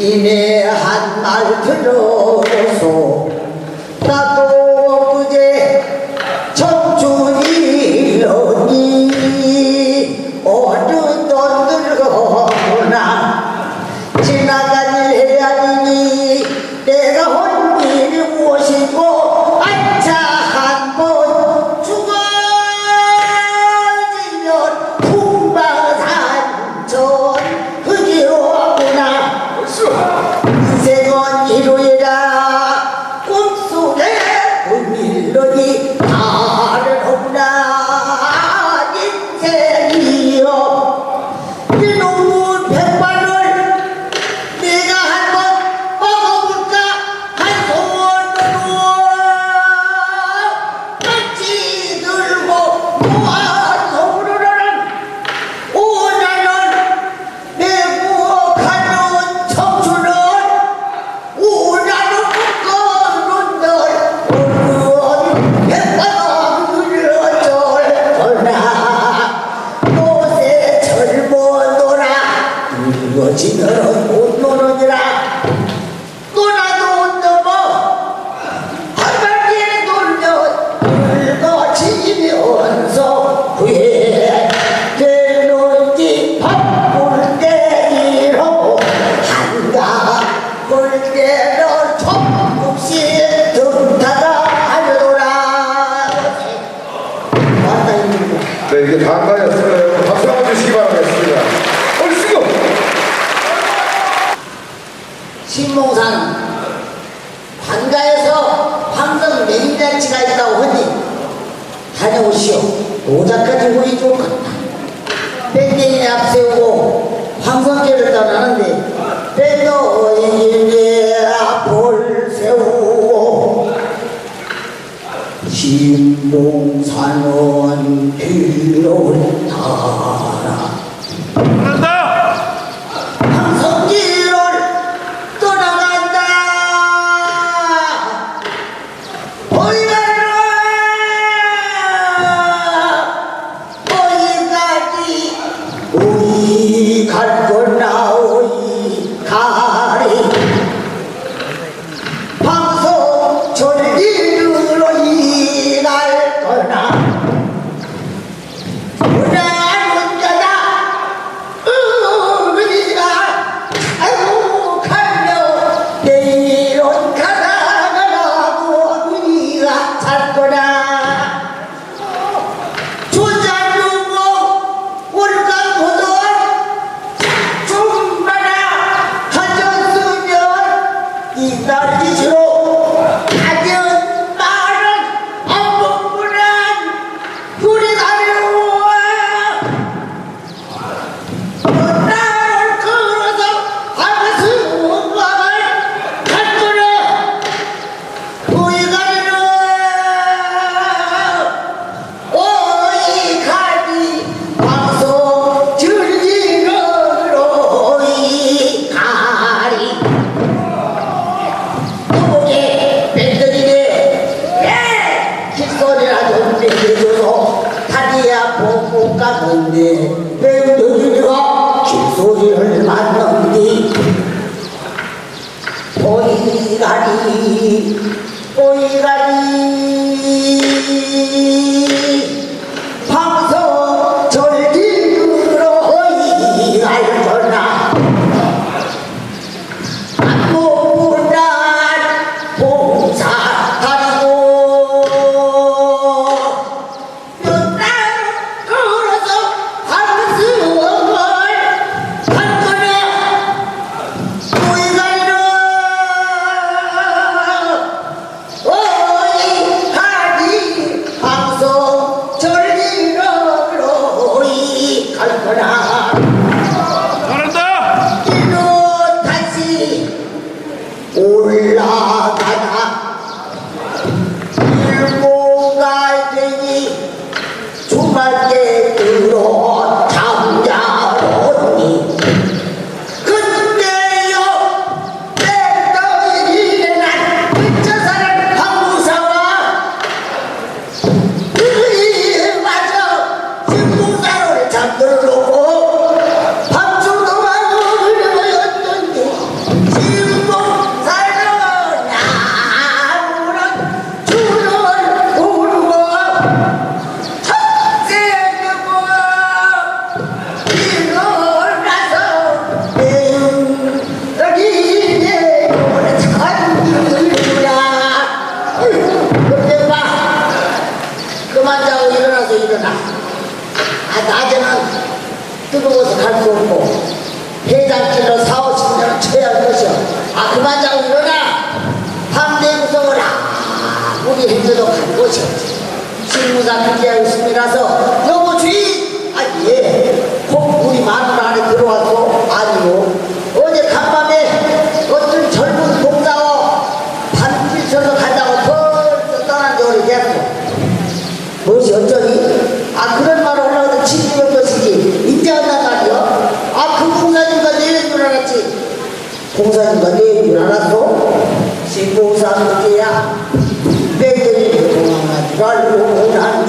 이내 한 말 들어서 강가에서 황금 매니잔치가 있다고 하니 다녀오시오. 노자까지 후이 좋겠다. 뺑뺑이 앞세우고 황성계를 떠나는데 뺑뺑이 앞을 세우고 신동산원 길로 따라. 보고가 뭔데 왜 너희가 길소리를 만는디 보이가리 보이가리. 아무리 힘들어 간 거죠. 실무가 특이한 있음이라서 너무 주의 예. 아니에. 꼭 우리 마누 안에 들어와도 아니요. 어제 간밤에 어떤 젊은 동자와 반지 쳐서 간다고 벌써 떠난 지 오래됐어. 뭐지 어쩌니? 아 그런 말 올라오던 친구가 것이지. 이제 한단 말이요. 아그 공사님과 내일 줄 알았지. 공사님과 내일 줄 알았어? 신봉사 함께야. vai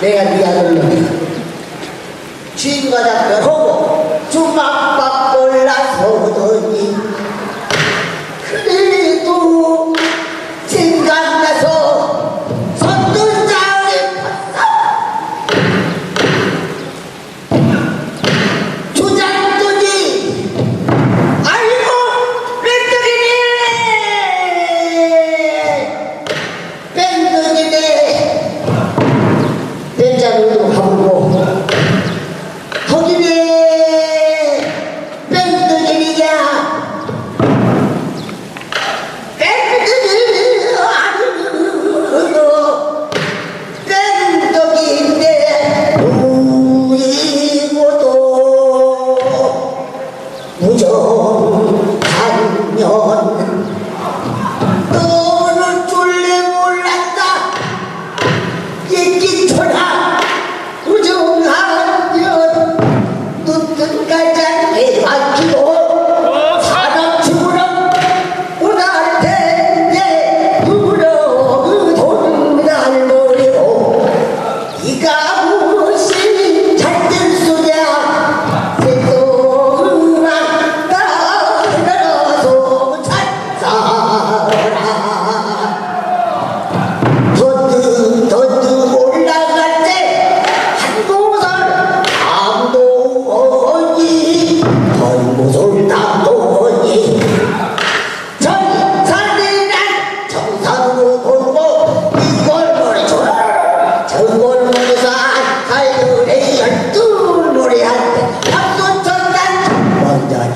내가 네 아들로 주인과 작별하고.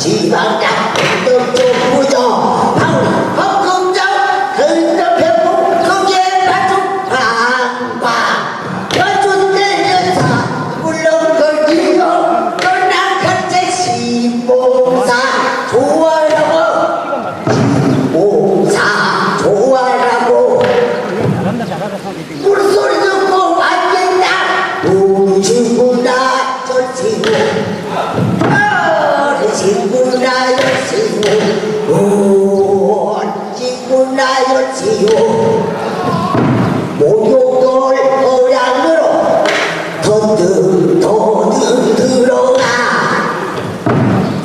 chiva. 사랑